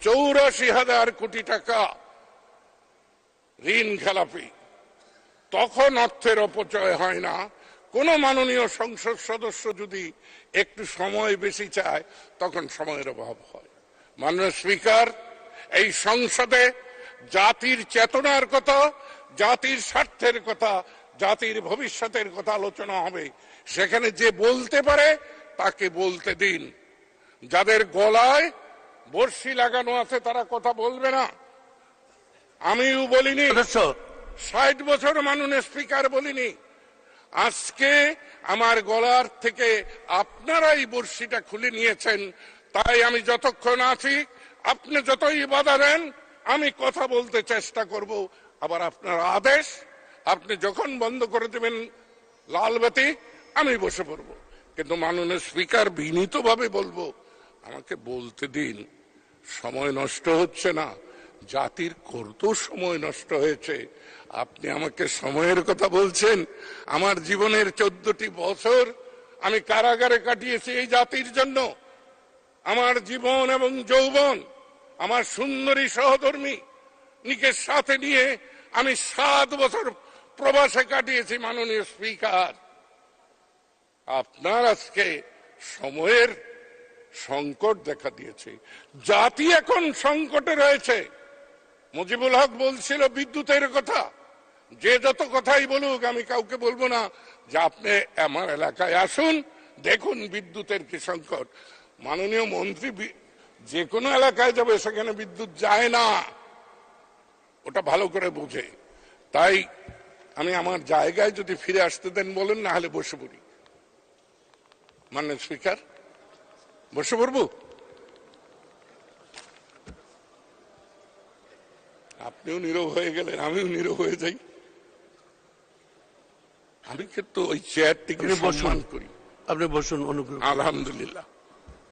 চৌরাশি হাজার কোটি টাকা ঋণ খেলাপি। তখন অর্থের অপচয় হয় না। কোন মাননীয় সংসদ সদস্য যদি একটু সময় বেশি চায়, তখন সময়ের অভাব হয়। মাননীয় স্পিকার, এই সংসদে জাতির চেতনার কথা, জাতির স্বার্থের কথা, জাতির ভবিষ্যতের কথা আলোচনা হবে। সেখানে যে বলতে পারে, তাকে বলতে দিন। যাদের গলায় বর্ষি লাগানো আছে তারা কথা বলবে না। আমিও বলিনি। ষাট বছর মাননীয় স্পিকার বলিনি। আজকে আমার গলার থেকে আপনারাই বর্ষিটা খুলে নিয়েছেন। তাই আমি যতক্ষণ আছি আপনি যতই বাধা দেন আমি কথা বলতে চেষ্টা করব। আবার আপনার আদেশ আপনি যখন বন্ধ করে দেবেন লাল বাতি আমি বসে পড়ব। কিন্তু মাননীয় স্পিকার বিনীতভাবে বলব আমাকে বলতে দিন। সময় নষ্ট হচ্ছে না। জাতির কত সময় নষ্ট হয়েছে। আপনি আমাকে সময়ের কথা বলছেন। আমার জীবনের চোদ্দটি বছর আমি কারাগারে কাটিয়েছি এই জাতির জন্য। আমার জীবন এবং যৌবন, আমার সুন্দরী সহধর্মী নিকে সাথে নিয়ে আমি সাত বছর প্রবাসে কাটিয়েছি মাননীয় স্পিকার। আপনার আজকে সময়ের সংকট দেখা দিয়েছে। জাতি এখন সংকটে রয়েছে। মুজিবুল হক বলছিল, বিদ্যুতের কথা। যে যত কথাই বলুক, আমি কাউকে বলব না। যে আপনি আমার এলাকায় আসুন, দেখুন বিদ্যুতের কি সংকট। মাননীয় মন্ত্রী যে কোনো এলাকায় যাবে, সেখানে বিদ্যুৎ যায় না। ওটা ভালো করে বুঝে। তাই আমি আমার জায়গায় যদি ফিরে আসতে দেন বলেন, না হলে বসে পড়ি। মাননীয় স্পিকার। বসে পড়ব আপনিও নীরব হয়ে গেলেন আমিও নীরব হয়ে যাই আমি কিন্তু ওই চেয়ারটিকে। সম্মান করি আপনি বসুন অনুগ্রহ। আলহামদুলিল্লাহ